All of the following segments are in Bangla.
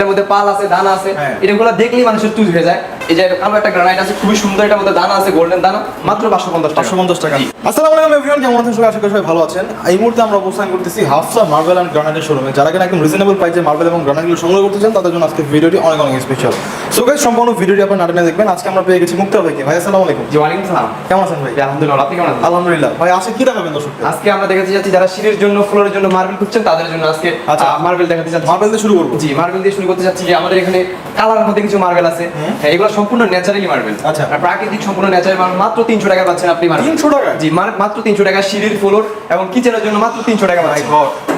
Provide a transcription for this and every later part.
এর মধ্যে পাল আছে দানা আছে হ্যাঁ। এগুলো দেখলেই মানুষের চুজ হয়ে যায়। এই যে কালো একটা গ্রানাইট আছে খুবই সুন্দর এটার মধ্যে দানা আছে গোল্ডেন দানা মাত্র পাঁচশো পঞ্চাশ টাকা। পাঁচশো পঞ্চাশ টাকা। আসসালামু আলাইকুম এভরিওয়ান কেমন আছেন? সবাই আশা করি সবাই ভালো আছেন। এই মুহূর্তে আমরা অবস্থান করতেছি হাফসা মার্বেল অ্যান্ড গ্রানাইটের শোরুমে যারা কিনা একদম রিজনেবল প্রাইসে মার্বেল এবং গ্রানাইটগুলো সংগ্রহ করতে চান তাদের জন্য আজকে ভিডিওটি অনেক অনেক স্পেশাল সো গাইস সম্পূর্ণ ভিডিওটি আপনার নাটনে দেখবেন। আজকে আমরা পেয়ে গেছি মুক্তা ভাইকে। ভাই আসসালামু আলাইকুম। জি ওয়ালাইকুম সালাম। কেমন আছেন ভাই? আলহামদুলিল্লাহ আপনি কেমন আছেন? আলহামদুলিল্লাহ। ভাই আজকে কি দেখাবেন দর্শককে আজকে আমরা দেখাতে যাচ্ছি যারা সিঁড়ির জন্য ফ্লোরের জন্য মার্বেল খুঁজছেন তাদের জন্য আজকে আচ্ছা। মার্বেল দেখাতে যাচ্ছি। মার্বেল দিয়ে শুরু করব। জি মার্বেল দিয়ে শুরু করতে যাচ্ছি যে আমাদের এখানে কালার মধ্যে কিছু মার্বেল আছে। হ্যাঁ, এগুলো সম্পূর্ণ ন্যাচারালি মার্বেল আচ্ছা। প্রাকৃতিক সম্পূর্ণ ন্যাচারাল মার্বেল মাত্র তিনশো টাকা পাচ্ছেন আপনি মার্বেল 300 টাকা? জি মাত্র তিনশো টাকা সিঁড়ির ফ্লোর এবং কিচেনের জন্য মাত্র তিনশো টাকা পাচ্ছেন।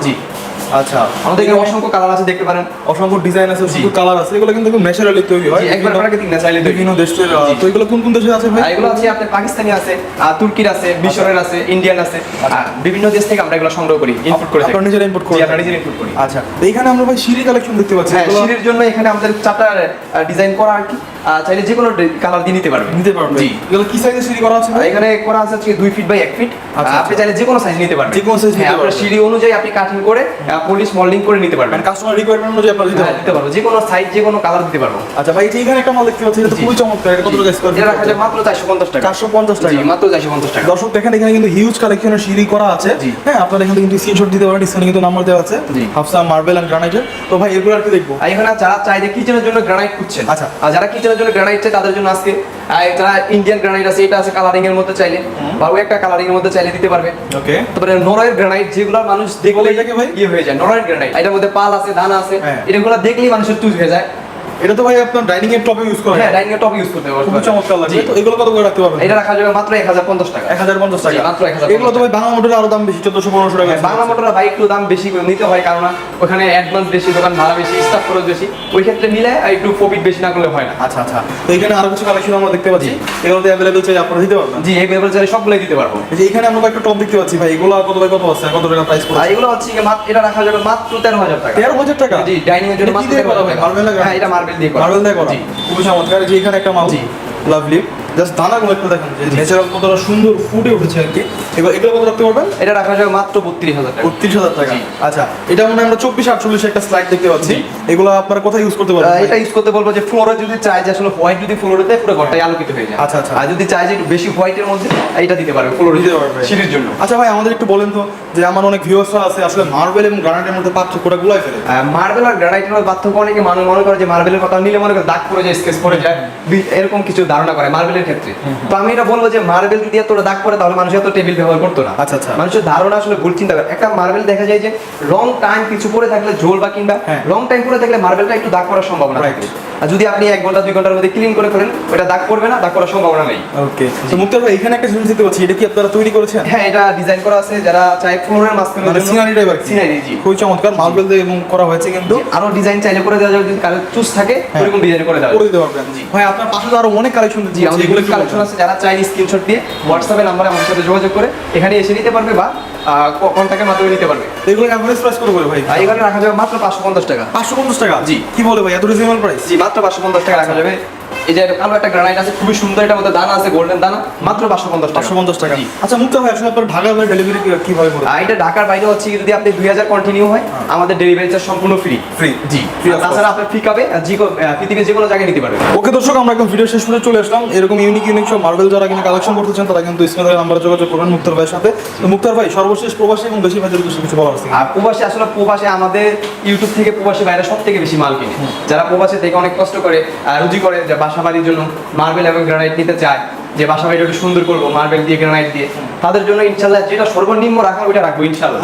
জি। আচ্ছা আমাদের এখানে অসংখ্য কালার আছে দেখতে পারেন। অসংখ্য ডিজাইন আছে অসংখ্য কালার আছে এগুলো কিন্তু খুব ন্যাচারালি তৈরি হয়। একবার বিভিন্ন- প্রাকৃতিক ন্যাচারালি বিভিন্ন দেশের তো এগুলো কোন কোন দেশে আছে ভাই? এগুলো আছে আপনার পাকিস্তানি আছে তুর্কির আছে মিশরের আছে ইন্ডিয়ান আছে। বিভিন্ন দেশ থেকে আমরা এগুলো সংগ্রহ করি ইনপুট করে আপনারা নিজেরা import করেন? আমরা নিজেরা ইনপুট করি। আচ্ছা। এখানে আমরা ভাই সিঁড়ি কালেকশন দেখতে পাচ্ছি। হ্যাঁ সিঁড়ির জন্য এখানে আমাদের চারটা ডিজাইন করা আর কি। চাইলে যে কোনো কালার দিয়ে নিতে পারবেন নিতে পারবে। জি। এগুলো কি সাইজের সিঁড়ি করা আছে এখানে করা আছে হচ্ছে দুই ফিট বাই এক ফিট আচ্ছা, আপনি চাইলে যে কোনো সাইজ নিতে পারবেন। যে কোনো size নিতে হ্যাঁ, পারবেন। সিঁড়ি অনুযায়ী আপনি কাটিং করে পলিশ মোল্ডিং করে নিতে পারবেন। মানে কাস্টমার রিকোয়ারমেন্ট অনুযায়ী আপনারা দিতে হ্যাঁ, পারবেন। দিতে পারব। যে কোনো সাইজ যে কোনো কালার দিতে পারব। আচ্ছা ভাই এখানে একটা মাল দেখতে পাচ্ছি এটা খুবই চমৎকার। এটা কত টাকা স্কয়ার এটা রাখা যায় মাত্র চারশো পঞ্চাশ টাকা। চারশো পঞ্চাশ টাকা। জি, মাত্র চারশো পঞ্চাশ টাকা। দর্শক দেখেন এখানে কিন্তু হিউজ কালেকশনের সিঁড়ি করা আছে। হ্যাঁ আপনারা এখানে কিন্তু স্ক্রিনশট দিতে পারেন স্ক্রিনে কিন্তু নাম্বার দেওয়া আছে। হাফসা মার্বেল এন্ড গ্রানাইটের তো ভাই এগুলো আর কি দেখব? এখানে যারা চাই যে কিচেনের জন্য গ্রানাইট খুঁজছেন আচ্ছা। আর যারা কিচেনের জন্য গ্রানাইট চাই তাদের জন্য আজকে এটা যারা ইন্ডিয়ান গ্রানাইট আছে এটা আছে কালারিং এর মধ্যে চাইলে। বা ওই একটা কালারিং এর মধ্যে চাইলে দিতে পারবে। ওকে। তারপরে নরয়ের গ্রানাইট যেগুলো মানুষ দেখলে? ইয়ে হয়ে যায়। নরয়ের গ্রানাইট এটার মধ্যে পাল আছে দানা আছে এটাগুলো এগুলো দেখলেই মানুষের তুজ হয়ে যায়। এটা তো ভাই আপনার ডাইনিং এর টপে ইউজ করা হ্যাঁ ডাইনিং এর টপ ইউজ করতে পারবে খুবই চমৎকার লাগবে। তো এগুলো কত করে রাখতে পারবেন? এটা রাখা যাবে মাত্র এক হাজার পঞ্চাশ টাকা। এক হাজার পঞ্চাশ টাকা। মাত্র 1050 এগুলো তো ভাই বাংলা মোটরের আরও দাম বেশি চোদ্দশো পনেরোশো টাকা হ্যাঁ, বাংলা মোটর ভাই একটু দাম বেশি করে নিতে হয় কারণ ওখানে অ্যাডভান্স বেশি দোকান ভাড়া বেশি স্টাফ খরচ বেশি। ওই ক্ষেত্রে মিলে একটু প্রফিট বেশি না করলে হয় না। আচ্ছা আচ্ছা। তো এখানে আরও কিছু কালেকশন আমরা দেখতে পাচ্ছি। এগুলোতে অ্যাভেলেবল চাই আপনারা দিতে পারবেন? জি বেবল চাইলে সবগুলোই দিতে পারব। এই যে এখানে আমরা একটা টপ দেখতে পাচ্ছি ভাই। এগুলো কত বাই কত আছে? কত টাকা প্রাইস পড়ছে? এগুলো হচ্ছে মাত্র এটা রাখা যাবে মাত্র তেরো হাজার টাকা। তেরো হাজার টাকা? জি ডাইনিং এর জন্য মাত্র 13,000 টাকা। হ্যাঁ এটা মার্বেল দিয়ে করা। মার্বেল দিয়ে করা। খুবই চমৎকার। যে এখানে একটা জি। লাভলি জাস্ট দানাগুলো একটু দেখেন যে ন্যাচারাল কতটা সুন্দর ফুটে উঠেছে আর কি। এগুলো এগুলো কত রাখতে পারবেন? এটা রাখা যাবে মাত্র বত্রিশ হাজার টাকা। বত্রিশ হাজার টাকা। আচ্ছা এটা মনে আমরা চব্বিশ আটচল্লিশ একটা স্লাইড দেখতে পাচ্ছি। এগুলো আপনারা কোথায় ইউজ করতে পারবেন? এটা ইউজ করতে বলব যে ফ্লোরে যদি চাই যে আসলে হোয়াইট যদি ফ্লোরে দেয় পুরো ঘরটাই আলোকিত হয়ে যায় আচ্ছা, আচ্ছা। আর যদি চাই যে একটু বেশি হোয়াইটের মধ্যে এটা দিতে পারবে ফ্লোরে দিতে পারবে। সিঁড়ির জন্য। আচ্ছা ভাই আমাদের একটু বলেন তো যে আমার অনেক ভিউয়ার্সরা আছে আসলে মার্বেল এবং গ্রানাইটের মধ্যে পার্থক্যটা গুলাই ফেলে। মার্বেল আর গ্রানাইটের মধ্যে পার্থক্য অনেকে মানুষ মনে করে যে মার্বেলের কথা নিলে মনে করে দাগ পড়ে যায় স্কেচ পড়ে যায়। এরকম কিছু ধারণা করে। মার্বেলের ক্ষেত্রে। তো আমি এটা বলব যে মার্বেল যদি এতটা দাগ পড়ে তাহলে মানুষ এত টেবিল ব্যবহার করতো না। আচ্ছা, আচ্ছা। মানুষের ধারণা আসলে ভুল চিন্তা করে একটা মার্বেল দেখা যায় যে লং টাইম কিছু পরে থাকলে ঝোল বা কিংবা হ্যাঁ। লং টাইম পরে থাকলে মার্বেলটা একটু দাগ পড়ার সম্ভাবনা থাকে। আর যদি আপনি এক ঘণ্টা দুই ঘণ্টার মধ্যে ক্লিন করে ফেলেন ওটা দাগ পড়বে না দাগ পড়ার সম্ভাবনা নেই। ওকে তো মুক্তার ভাই এখানে একটা জিনিস দেখতে পাচ্ছি এটা কি আপনারা তৈরি করেছেন? হ্যাঁ এটা ডিজাইন করা আছে যারা চায় ফ্লোরের মাঝখানে মানে সিনারি টাইপ সিনারি জি। খুবই চমৎকার মার্বেল দিয়ে এবং করা হয়েছে কিন্তু। আরও ডিজাইন চাইলে করে দেওয়া যাবে যদি কারোর চুজ থাকে হ্যাঁ। ওরকম ডিজাইন করে দেওয়া করে দিতে পারবেন। জি। ভাই আপনার পাশে তো আরও অনেক কালেকশন জি আমাদের এগুলো কালেকশন আছে যারা চাই স্ক্রিনশট দিয়ে হোয়াটসঅ্যাপে নাম্বারে আমার সাথে যোগাযোগ করে এখানে এসে নিতে পারবে বা কন্ট্যাক্টের মাধ্যমে নিতে পারবে। এগুলো অ্যাভারেজ প্রাইস কত করে ভাই? এখানে রাখা যাবে মাত্র পাঁচশো পঞ্চাশ টাকা। পাঁচশো পঞ্চাশ টাকা? জি। কি বলে ভাই? এত রিজনেবল প্রাইস জি মাত্র পাঁচশো পঞ্চাশ টাকা রাখা যাবে। এই যে কালো একটা গ্রানাইট আছে খুবই সুন্দর এটার মধ্যে দানা আছে গোল্ডেন দানা। মাত্র পাঁচশো পঞ্চাশ পাঁচশো পঞ্চাশ টাকা। আচ্ছা মুক্তা ভাই আসলে আপনার ঢাকা ভাই ডেলিভারি কীভাবে করে এটা ঢাকার বাইরে হচ্ছে যদি আপনি দুই হাজার কন্টিনিউ হয় আমাদের ডেলিভারি চার্জ সম্পূর্ণ ফ্রি ফ্রি জি তাছাড়া আপনার পিক আপে পৃথিবীর যে কোনো জায়গায় নিতে পারবেন। ওকে দর্শক আমরা একদম ভিডিও শেষ পর্যন্ত চলে আসলাম। এরকম ইউনিক ইউনিক সব মার্বেল যারা কিনা কালেকশন করতে চান তারা কিন্তু স্ক্রিনে নাম্বারে যোগাযোগ করবেন মুক্তার ভাইয়ের সাথে। তো মুক্তার ভাই সর্বশেষ প্রবাসী এবং বেশি ভাইদের উদ্দেশ্যে কিছু বলার আছে আর প্রবাসী আসলে প্রবাসী আমাদের ইউটিউব থেকে প্রবাসী বাইরে সব থেকে বেশি মাল কিনে। যারা প্রবাসী থেকে অনেক কষ্ট করে রুজি করে বাসা বাড়ির জন্য মার্বেল এবং গ্রানাইট নিতে চায়, যে বাসা বাড়িটা সুন্দর করব মার্বেল দিয়ে গ্রানাইট দিয়ে। তাদের জন্য ইনশাল্লাহ যেটা সর্বনিম্ন রাখা ওইটা রাখব, ইনশাল্লাহ।